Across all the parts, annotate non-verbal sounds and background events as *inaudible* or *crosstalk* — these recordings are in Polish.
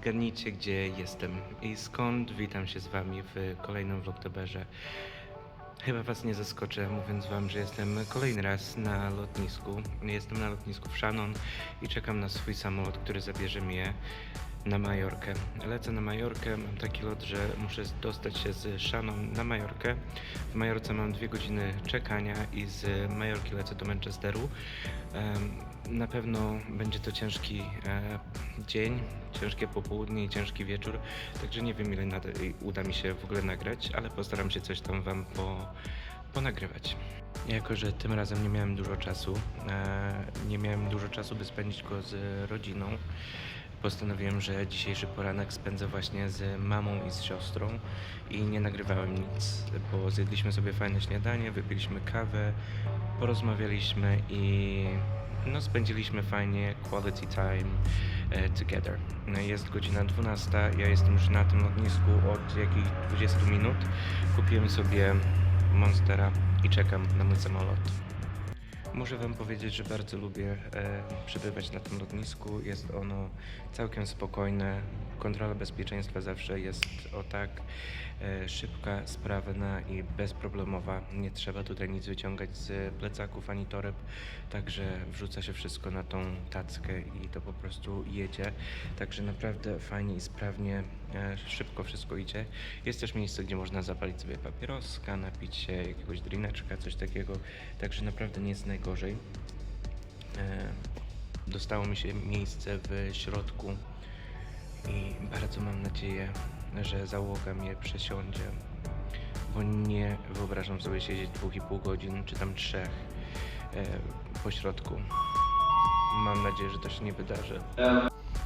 zgadnijcie, gdzie jestem i skąd witam się z Wami w kolejnym vlogtoberze. Chyba Was nie zaskoczę, mówiąc Wam, że jestem kolejny raz na lotnisku. Jestem na lotnisku w Shannon i czekam na swój samolot, który zabierze mnie na Majorkę. Lecę na Majorkę, mam taki lot, że muszę dostać się z Shannon na Majorkę. W Majorce mam dwie godziny czekania i z Majorki lecę do Manchesteru. Na pewno będzie to ciężki e, dzień, ciężkie popołudnie i ciężki wieczór, także nie wiem ile uda mi się w ogóle nagrać, ale postaram się coś tam Wam po, ponagrywać. Jako, że tym razem nie miałem dużo czasu, e, nie miałem dużo czasu, by spędzić go z rodziną, postanowiłem, że dzisiejszy poranek spędzę właśnie z mamą i z siostrą i nie nagrywałem nic, bo zjedliśmy sobie fajne śniadanie, wypiliśmy kawę, porozmawialiśmy i no spędziliśmy fajnie quality time e, together. Jest godzina 12, ja jestem już na tym lotnisku od jakichś 20 minut. Kupiłem sobie Monstera i czekam na mój samolot. Muszę Wam powiedzieć, że bardzo lubię e, przebywać na tym lotnisku. Jest ono całkiem spokojne. Kontrola bezpieczeństwa zawsze jest o tak e, szybka, sprawna i bezproblemowa. Nie trzeba tutaj nic wyciągać z plecaków ani toreb, także wrzuca się wszystko na tą tackę i to po prostu jedzie. Także naprawdę fajnie i sprawnie, szybko wszystko idzie. Jest też miejsce, gdzie można zapalić sobie papieroska, napić się jakiegoś drineczka, coś takiego. Także naprawdę nie jest najgorzej. E, Dostało mi się miejsce w środku i bardzo mam nadzieję, że załoga mnie przesiądzie, bo nie wyobrażam sobie siedzieć 2,5 godzin czy tam 3 e, po środku. Mam nadzieję, że to się nie wydarzy.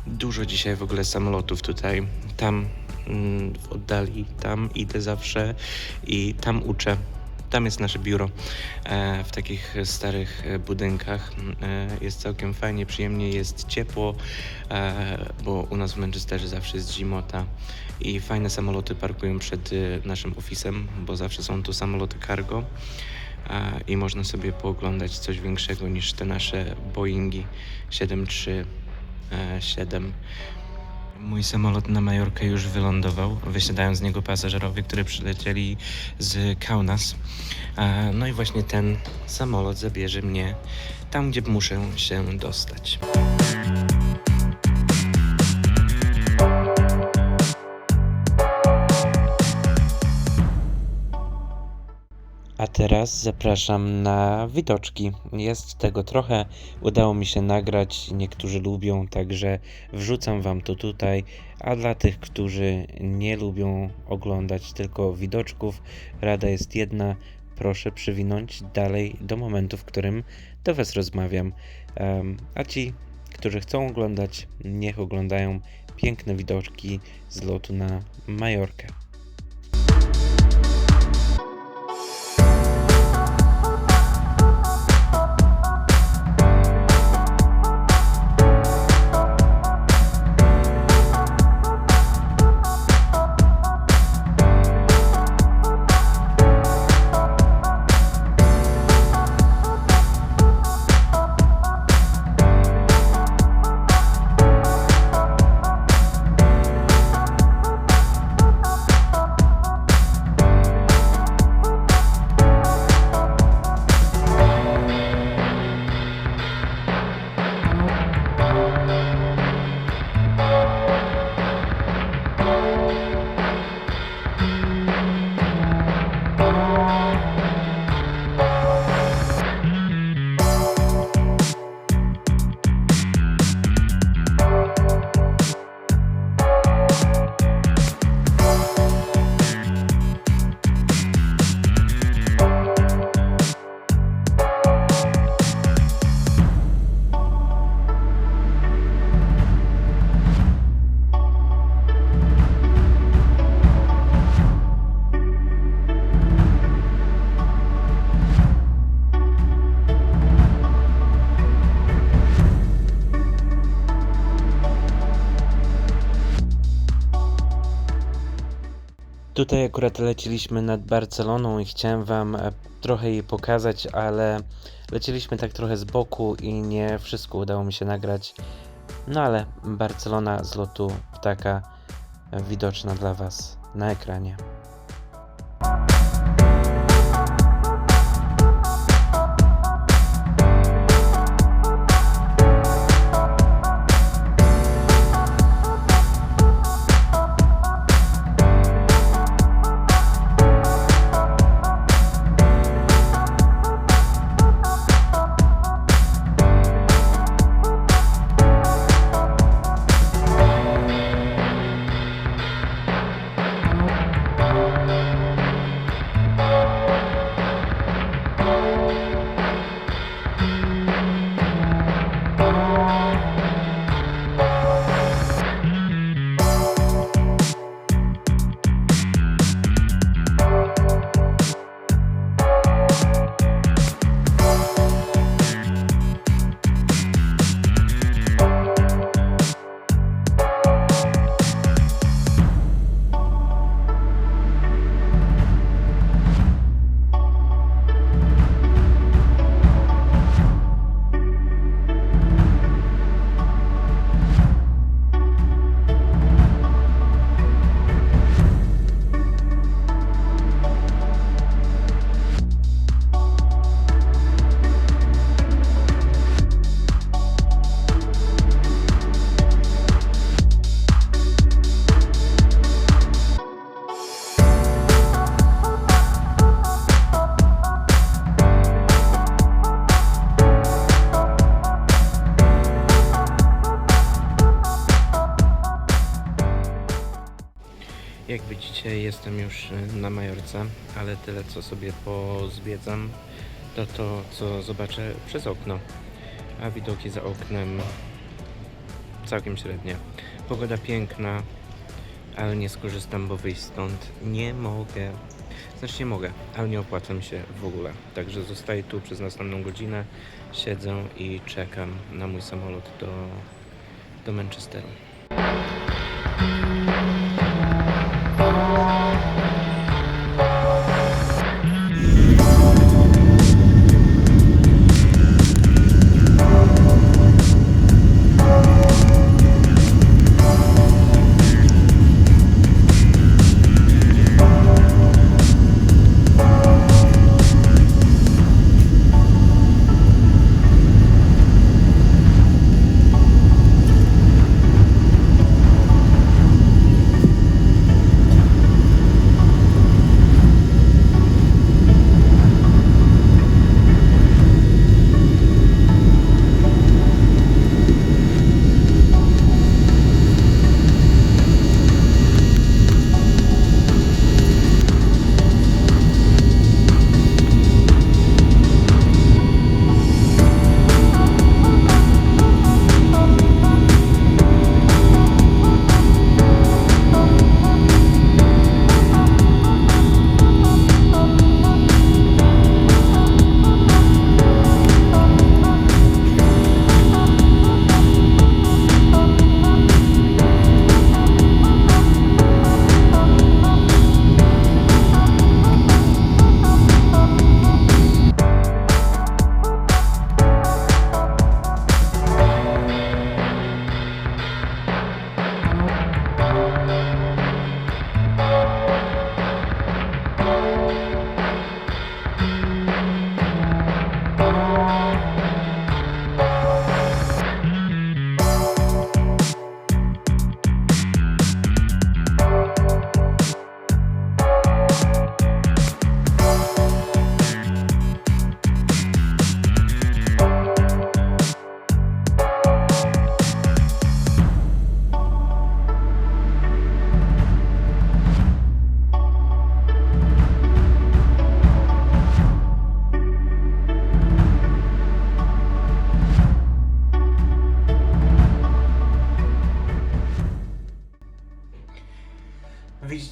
Dużo dzisiaj w ogóle samolotów tutaj. Tam mm, w oddali, tam idę zawsze i tam uczę. Tam jest nasze biuro e, w takich starych e, budynkach. E, jest całkiem fajnie, przyjemnie, jest ciepło, bo u nas w Manchesterze zawsze jest zimota i fajne samoloty parkują przed naszym ofisem, bo zawsze są tu samoloty cargo i można sobie pooglądać coś większego niż te nasze Boeingi 737. Mój samolot na Majorkę już wylądował. Wysiadają z niego pasażerowie, którzy przylecieli z Kaunas. E, No i właśnie ten samolot zabierze mnie tam, gdzie muszę się dostać. Teraz zapraszam na widoczki. Jest tego trochę, udało mi się nagrać, niektórzy lubią, także wrzucam wam to tutaj. A dla tych, którzy nie lubią oglądać tylko widoczków, rada jest jedna: proszę przywinąć dalej do momentu, w którym do Was rozmawiam. A ci, którzy chcą oglądać, niech oglądają piękne widoczki z lotu na Majorkę. Tutaj akurat leciliśmy nad Barceloną i chciałem Wam e, trochę jej pokazać, ale lecieliśmy tak trochę z boku i nie wszystko udało mi się nagrać. No ale Barcelona z lotu ptaka e, widoczna dla Was na ekranie. Jestem już y, na Majorce, ale tyle co sobie pozwiedzam, to to co zobaczę przez okno. A widoki za oknem całkiem średnie. Pogoda piękna, ale nie skorzystam, bo wyjść stąd nie mogę. Znaczy nie mogę, ale nie opłaca mi się w ogóle. Także zostaję tu przez następną godzinę, siedzę i czekam na mój samolot do, do Manchesteru.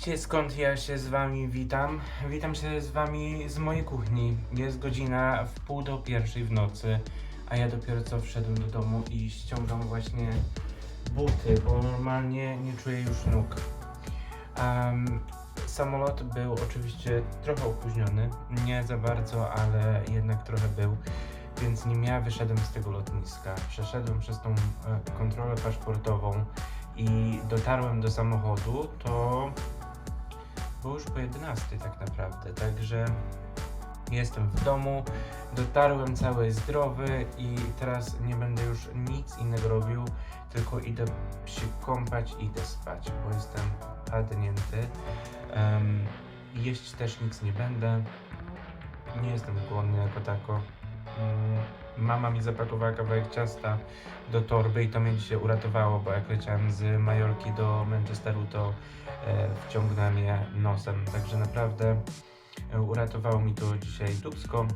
Widzicie skąd ja się z wami witam? Witam się z wami z mojej kuchni. Jest godzina w pół do pierwszej w nocy, a ja dopiero co wszedłem do domu i ściągam właśnie buty, bo normalnie nie czuję już nóg. Em, samolot był oczywiście trochę opóźniony, nie za bardzo, ale jednak trochę był. więc nim ja wyszedłem z tego lotniska, przeszedłem przez tą e, kontrolę paszportową i dotarłem do samochodu, to było już po 11 tak naprawdę, także jestem w domu, dotarłem cały zdrowy i teraz nie będę już nic innego robił, tylko idę się kąpać i idę spać, bo jestem padnięty. Em, jeść też nic nie będę, nie jestem głodny jako tako. Mm, Mama mi zapakowała kawałek ciasta do torby i to mnie dzisiaj uratowało, bo jak leciałem z Majorki do Manchesteru, to e, wciągnąłem je nosem. Także naprawdę e, uratowało mi to dzisiaj dubsko,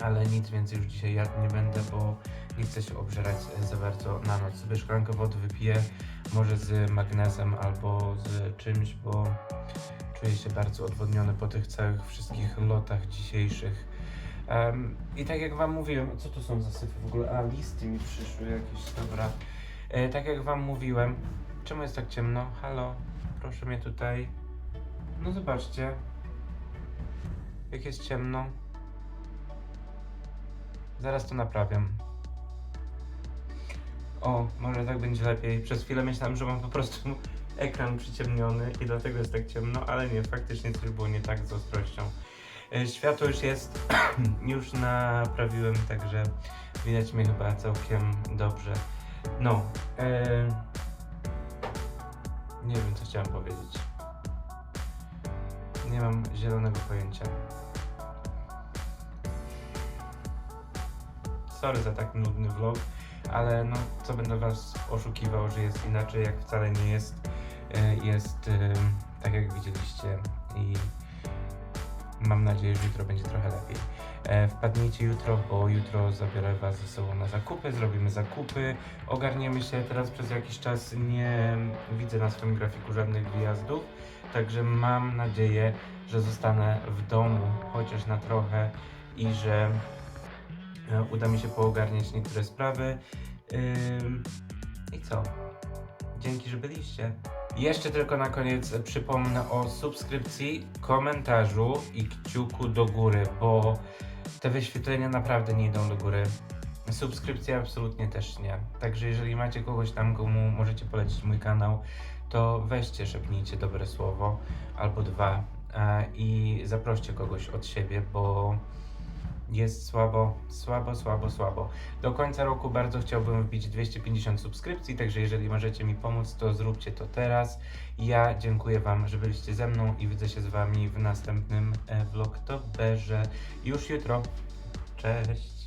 ale nic więcej już dzisiaj jadł nie będę, bo nie chcę się obżerać e, za bardzo na noc. Sobie szklankę wody wypiję, może z magnesem albo z czymś, bo czuję się bardzo odwodniony po tych całych wszystkich lotach dzisiejszych. Em, I tak jak Wam mówiłem, co to są za syfy w ogóle? A, listy mi przyszły jakieś, dobra. E, tak jak Wam mówiłem, czemu jest tak ciemno? Halo, proszę mnie tutaj. No zobaczcie, jak jest ciemno. Zaraz to naprawiam. O, może tak będzie lepiej. Przez chwilę myślałem, że mam po prostu ekran przyciemniony i dlatego jest tak ciemno, ale nie, faktycznie coś było nie tak z ostrością. E, Światło już jest, *clears throat* już naprawiłem, także widać mnie chyba całkiem dobrze. No, e, nie wiem co chciałem powiedzieć. Nie mam zielonego pojęcia. Sorry za tak nudny vlog, ale no co będę was oszukiwał, że jest inaczej, jak wcale nie jest. E, Jest e, tak jak widzieliście i mam nadzieję, że jutro będzie trochę lepiej. E, Wpadnijcie jutro, bo jutro zabiorę was ze sobą na zakupy, zrobimy zakupy, ogarniemy się. Teraz przez jakiś czas nie widzę na swoim grafiku żadnych wyjazdów, także mam nadzieję, że zostanę w domu chociaż na trochę i że e, uda mi się poogarniać niektóre sprawy. I co? Dzięki, że byliście. Jeszcze tylko na koniec przypomnę o subskrypcji, komentarzu i kciuku do góry, bo te wyświetlenia naprawdę nie idą do góry. Subskrypcja absolutnie też nie. Także jeżeli macie kogoś tam, komu możecie polecić mój kanał, to weźcie, szepnijcie dobre słowo albo dwa e, i zaproście kogoś od siebie, bo jest słabo, słabo, słabo, słabo. Do końca roku bardzo chciałbym wbić 250 subskrypcji, także jeżeli możecie mi pomóc, to zróbcie to teraz. Ja dziękuję Wam, że byliście ze mną i widzę się z Wami w następnym e, vlogtoberze już jutro. Cześć!